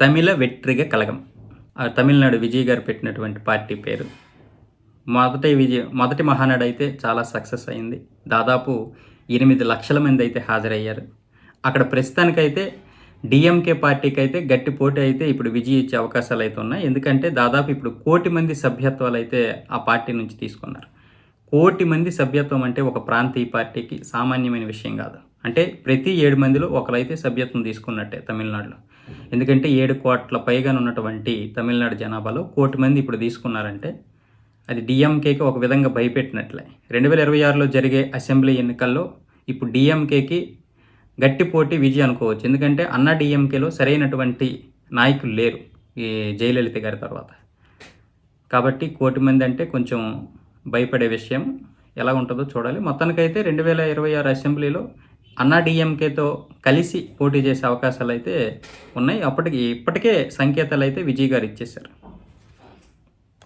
తమిళ వెట్రిగ కలగం. ఆ తమిళనాడు విజయ్ గారు పెట్టినటువంటి పార్టీ పేరు. మొదటి విజయ మొదటి మహానాడు అయితే చాలా సక్సెస్ అయింది. దాదాపు ఎనిమిది లక్షల మంది అయితే హాజరయ్యారు. అక్కడ ప్రస్తుతానికైతే డిఎంకే పార్టీకి అయితే గట్టి పోటీ అయితే ఇప్పుడు విజయ్ ఇచ్చే అవకాశాలు అయితే ఉన్నాయి. ఎందుకంటే దాదాపు ఇప్పుడు కోటి మంది సభ్యత్వాలు అయితే ఆ పార్టీ నుంచి తీసుకున్నారు. కోటి మంది సభ్యత్వం అంటే ఒక ప్రాంతీయ పార్టీకి సామాన్యమైన విషయం కాదు. అంటే ప్రతి ఏడు మందిలో ఒకరైతే సభ్యత్వం తీసుకున్నట్టే తమిళనాడులో. ఎందుకంటే ఏడు కోట్ల పైగా ఉన్నటువంటి తమిళనాడు జనాభాలో కోటి మంది ఇప్పుడు తీసుకున్నారంటే అది డిఎంకేకి ఒక విధంగా భయపెట్టినట్లే. రెండు వేల ఇరవై ఆరులో జరిగే అసెంబ్లీ ఎన్నికల్లో ఇప్పుడు డిఎంకేకి గట్టి పోటీ విజయం అనుకోవచ్చు. ఎందుకంటే అన్న డిఎంకేలో సరైనటువంటి నాయకులు లేరు ఈ జయలలిత గారి తర్వాత. కాబట్టి కోటి మంది అంటే కొంచెం భయపడే విషయం ఎలా ఉంటుందో చూడాలి. మొత్తానికైతే రెండు వేల ఇరవై ఆరు అసెంబ్లీలో అన్నా డిఎంకేతో కలిసి పోటీ చేసే అవకాశాలు అయితే ఉన్నాయి. అప్పటికి ఇప్పటికే సంకేతాలు అయితే విజయ్ గారు ఇచ్చేశారు.